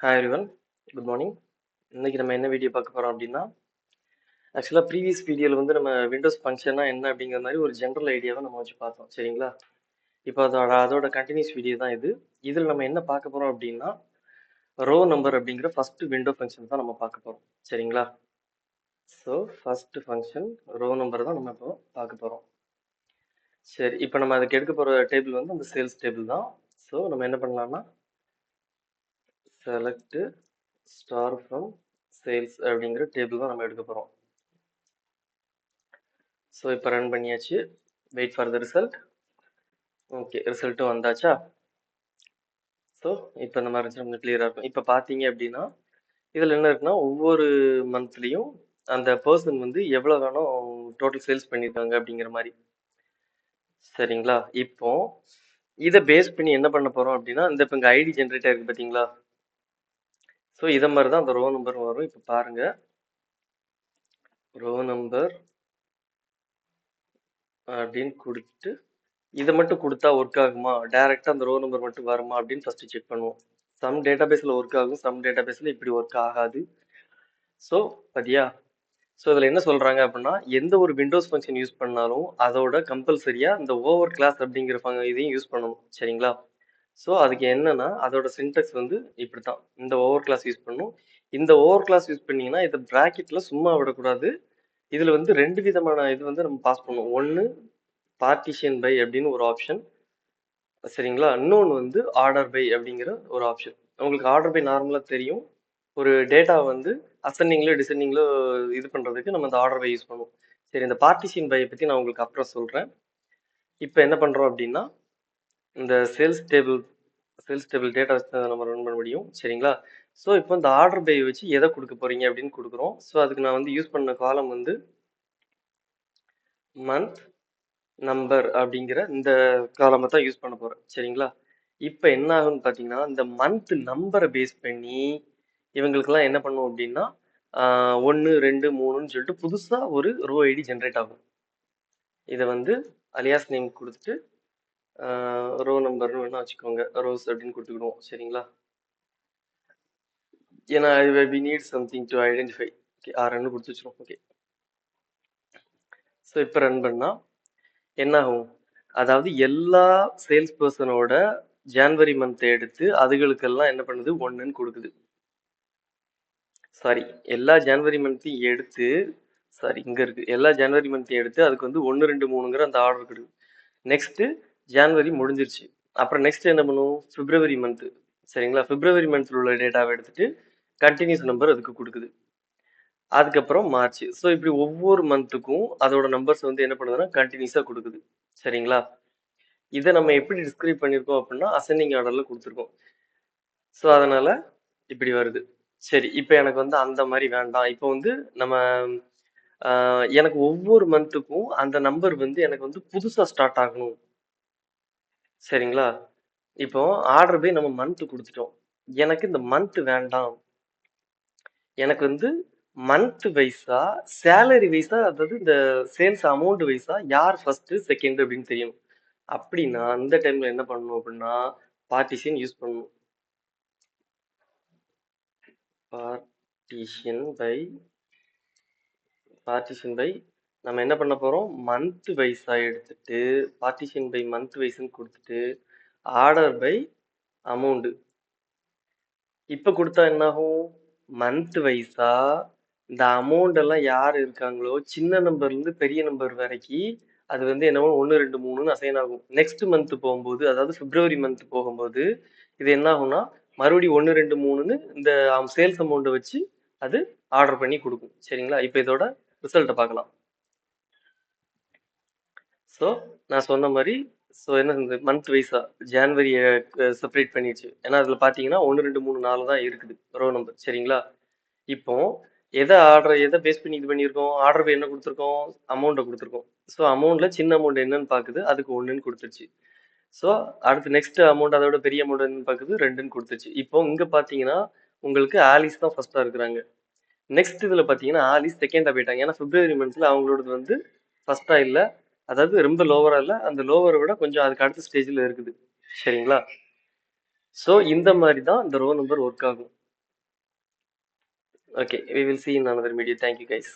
Hi everyone good morning இன்னைக்கு நம்ம என்ன வீடியோ பார்க்க போகிறோம் அப்படின்னா ஆக்சுவலாக ப்ரீவியஸ் வீடியோவில் வந்து நம்ம விண்டோஸ் ஃபங்க்ஷன்னா என்ன அப்படிங்கிற மாதிரி ஒரு ஜென்ரல் ஐடியாவை நம்ம வச்சு பார்த்தோம் சரிங்களா? இப்போ அதோட அதோட கண்டினியூஸ் வீடியோ தான் இது. இதில் நம்ம என்ன பார்க்க போகிறோம் அப்படின்னா ரோ நம்பர் அப்படிங்கிற ஃபஸ்ட்டு விண்டோ ஃபங்க்ஷன் தான் நம்ம பார்க்க போகிறோம் சரிங்களா? So first function row number தான் நம்ம இப்போ பார்க்க போகிறோம் சரி இப்போ நம்ம அதுக்கு எடுக்க போகிற டேபிள் வந்து அந்த சேல்ஸ் டேபிள் தான். ஸோ நம்ம என்ன பண்ணலாம்னா செலக்ட் ஸ்டார் ஃப்ரம் சேல்ஸ் அப்படிங்கிற டேபிள் தான் நம்ம எடுக்க போகிறோம் ஸோ இப்போ ரன் பண்ணியாச்சு. Wait for the result okay ரிசல்ட்டும் வந்தாச்சா? ஸோ இப்போ இந்த மாதிரி நமக்கு கிளியராக இருக்கும். இப்போ பார்த்தீங்க அப்படின்னா இதில் என்ன இருக்குன்னா ஒவ்வொரு மந்த்லேயும் அந்த பர்சன் வந்து எவ்வளோ வேணும் டோட்டல் சேல்ஸ் பண்ணியிருக்காங்க அப்படிங்கிற மாதிரி. சரிங்களா? இப்போ இதை பேஸ் பண்ணி என்ன பண்ண போகிறோம் அப்படின்னா இந்த இப்போ இங்கே ஐடி ஜென்ரேட் ஆயிருக்கு பார்த்தீங்களா ஸோ இதை மாதிரி தான் அந்த ரோ நம்பர் வரும். இப்போ பாருங்க. ரோ நம்பர் அப்படின்னு கொடுத்துட்டு இதை மட்டும் கொடுத்தா ஒர்க் ஆகுமா? டைரெக்டாக அந்த ரோ நம்பர் மட்டும் வருமா அப்படின்னு ஃபஸ்ட்டு செக் பண்ணுவோம். சம் டேட்டா பேஸில் ஒர்க் ஆகும் சம் டேட்டா பேஸில் இப்படி ஒர்க் ஆகாது. ஸோ பதியா ஸோ இதில் என்ன சொல்கிறாங்க அப்படின்னா எந்த ஒரு விண்டோஸ் ஃபங்க்ஷன் யூஸ் பண்ணாலும் அதோட கம்பல்சரியாக இந்த ஓவர் கிளாஸ் அப்படிங்கிற இதையும் யூஸ் பண்ணணும். சரிங்களா? ஸோ அதுக்கு என்னன்னா அதோட சின்டெக்ஸ் வந்து இப்படி தான் இந்த ஓவர் கிளாஸ் யூஸ் பண்ணணும். இந்த ஓவர் கிளாஸ் யூஸ் பண்ணீங்கன்னா இதை ப்ராக்கெட்டில் சும்மா விடக்கூடாது. இதில் வந்து ரெண்டு விதமான இது வந்து நம்ம பாஸ் பண்ணுவோம் ஒன்று பார்ட்டிஷியன் பை அப்படின்னு ஒரு ஆப்ஷன் சரிங்களா? இன்னொன்று வந்து ஆர்டர் பை அப்படிங்கிற ஒரு ஆப்ஷன் உங்களுக்கு ஆர்டர் பை நார்மலாக தெரியும். ஒரு டேட்டா வந்து அசெண்டிங்லோ டிசெண்டிங்லோ இது பண்ணுறதுக்கு நம்ம இந்த ஆர்டர் பை யூஸ் பண்ணுவோம். சரி இந்த பார்ட்டிஷியன் பையை பற்றி நான் உங்களுக்கு அப்புறம் சொல்கிறேன் இப்போ என்ன பண்ணுறோம் அப்படின்னா இந்த sales table sales table data வச்சு நம்ம ரன் பண்ண முடியும். சரிங்களா? ஸோ இப்போ இந்த ஆர்டர் பை வச்சு எதை கொடுக்க போகிறீங்க அப்படின்னு கொடுக்குறோம். ஸோ அதுக்கு நான் வந்து யூஸ் பண்ண காலம் வந்து மந்த் நம்பர் அப்படிங்கிற இந்த காலமை தான் யூஸ் பண்ண போகிறேன் சரிங்களா? இப்போ என்ன ஆகும்னு பார்த்தீங்கன்னா இந்த மந்த் நம்பரை பேஸ் பண்ணி இவங்களுக்கெல்லாம் என்ன பண்ணுவோம் அப்படின்னா ஒன்று ரெண்டு மூணுன்னு சொல்லிட்டு புதுசாக ஒரு ரோ ஐடி ஜென்ரேட் ஆகும். இதை வந்து அலியாஸ் நேம் கொடுத்துட்டு ரோ நம்பர்னு வேணா வச்சுக்கோங்க. ரோஸ் அப்படின்னு கொடுத்துக்கிடுவோம். சரிங்களா? ஏன்னா we need something to identify okay ஆறுன்னு கொடுத்து வச்சிரும் ஓகே ஸோ இப்போ ரன் பண்ணால் என்ன ஆகும் அதாவது எல்லா சேல்ஸ் பர்சனோட ஜான்வரி மந்த்தை எடுத்து அதுகளுக்கெல்லாம் என்ன பண்ணுது? ஒன்றுன்னு கொடுக்குது. சாரி எல்லா ஜான்வரி மந்த்தையும் எடுத்து சாரி இங்கே இருக்குது எல்லா ஜான்வரி மந்த்தையும் எடுத்து அதுக்கு வந்து ஒன்று ரெண்டு மூணுங்கிற அந்த ஆர்டர் கொடுக்குது. நெக்ஸ்ட்டு ஜான்வரி முடிஞ்சிருச்சு. அப்புறம் நெக்ஸ்ட் என்ன பண்ணுவோம்? பிப்ரவரி மந்த்து சரிங்களா? பிப்ரவரி மந்த்தில் உள்ள டேட்டாவை எடுத்துட்டு கண்டினியூஸ் நம்பர் அதுக்கு கொடுக்குது. அதுக்கப்புறம் மார்ச். ஸோ இப்படி ஒவ்வொரு மந்த்துக்கும் அதோட நம்பர்ஸ் வந்து என்ன பண்ணுதுன்னா கண்டினியூஸாக கொடுக்குது. சரிங்களா? இதை நம்ம எப்படி டிஸ்கிரைப் பண்ணியிருக்கோம் அப்படின்னா அசெண்டிங் ஆர்டரில் கொடுத்துருக்கோம். ஸோ அதனால இப்படி வருது. சரி இப்போ எனக்கு வந்து அந்த மாதிரி வேண்டாம். இப்போ வந்து நம்ம எனக்கு ஒவ்வொரு மந்த்துக்கும் அந்த நம்பர் வந்து எனக்கு வந்து புதுசாக ஸ்டார்ட் ஆகணும். சரிங்களா? இப்போ ஆர்டர் போய் நம்ம மந்த் கொடுத்துட்டோம். எனக்கு இந்த மந்த் வேண்டாம். எனக்கு வந்து மந்த் வைஸா சேலரி வைஸா அதாவது இந்த சேல்ஸ் அமௌண்ட் வைஸா யார் ஃபர்ஸ்ட் செகண்ட் அப்படின்னு தெரியும் அப்படின்னா அந்த டைம்ல என்ன பண்ணணும் அப்படின்னா பார்ட்டிஷன் யூஸ் பண்ணணும். பார்ட்டிஷன் பை பார்ட்டிஷன் பை நம்ம என்ன பண்ண போறோம்? மந்த் வைஸா எடுத்துட்டு பார்ட்டிஷன் பை மந்த் வைஸ்ன்னு கொடுத்துட்டு ஆர்டர் பை அமௌண்ட் இப்போ கொடுத்தா என்னாகும்? மந்த் வைஸா இந்த அமௌண்ட் எல்லாம் யார் இருக்காங்களோ? சின்ன நம்பர்லேருந்து பெரிய நம்பர் வரைக்கும் அது வந்து என்னவோ ஒன்று ரெண்டு மூணுன்னு அசைன் ஆகும். நெக்ஸ்ட் மந்த் போகும்போது அதாவது பிப்ரவரி மந்த் போகும்போது இது என்ன ஆகும்னா மறுபடியும் ஒன்று ரெண்டு மூணுன்னு இந்த சேல்ஸ் அமௌண்ட்டை வச்சு அது ஆர்டர் பண்ணி கொடுக்கும். சரிங்களா? இப்போ இதோட ரிசல்ட்டை பார்க்கலாம். ஸோ நான் சொன்ன மாதிரி ஸோ என்ன இந்த மந்த் வைஸா ஜான்வரியை செப்பரேட் பண்ணிடுச்சு. ஏன்னா அதில் பார்த்தீங்கன்னா ஒன்று ரெண்டு மூணு நாலு தான் இருக்குது. ரோ நம்பர் சரிங்களா? இப்போ எதை ஆர்டர் எதை பேஸ் பண்ணி இது பண்ணியிருக்கோம்? ஆர்டர் என்ன கொடுத்துருக்கோம்? அமௌண்ட்டை கொடுத்துருக்கோம். ஸோ அமௌண்ட்டில் சின்ன அமௌண்ட் என்னன்னு பார்க்குது அதுக்கு ஒன்றுன்னு கொடுத்துருச்சு. ஸோ அடுத்து நெக்ஸ்ட் அமௌண்ட் அதோட பெரிய அமௌண்ட் என்னன்னு பார்க்குது ரெண்டுன்னு கொடுத்துருச்சு. இப்போ இங்கே பார்த்தீங்கன்னா உங்களுக்கு ஆலிஸ் தான் ஃபர்ஸ்ட்டாக இருக்கிறாங்க. நெக்ஸ்ட் இதில் பார்த்தீங்கன்னா ஆலிஸ் செகண்டாக போயிட்டாங்க. ஏன்னா பிப்ரவரி மந்த்தில் அவங்களோடது வந்து ஃபர்ஸ்ட்டாக இல்லை. அதாவது ரொம்ப லோவரா இல்லை அந்த லோவரை விட கொஞ்சம் அதுக்கு அடுத்த ஸ்டேஜில் இருக்குது. சரிங்களா? ஸோ இந்த மாதிரி தான் இந்த ரோ நம்பர் ஒர்க் ஆகும். Okay we will see in another media thank you guys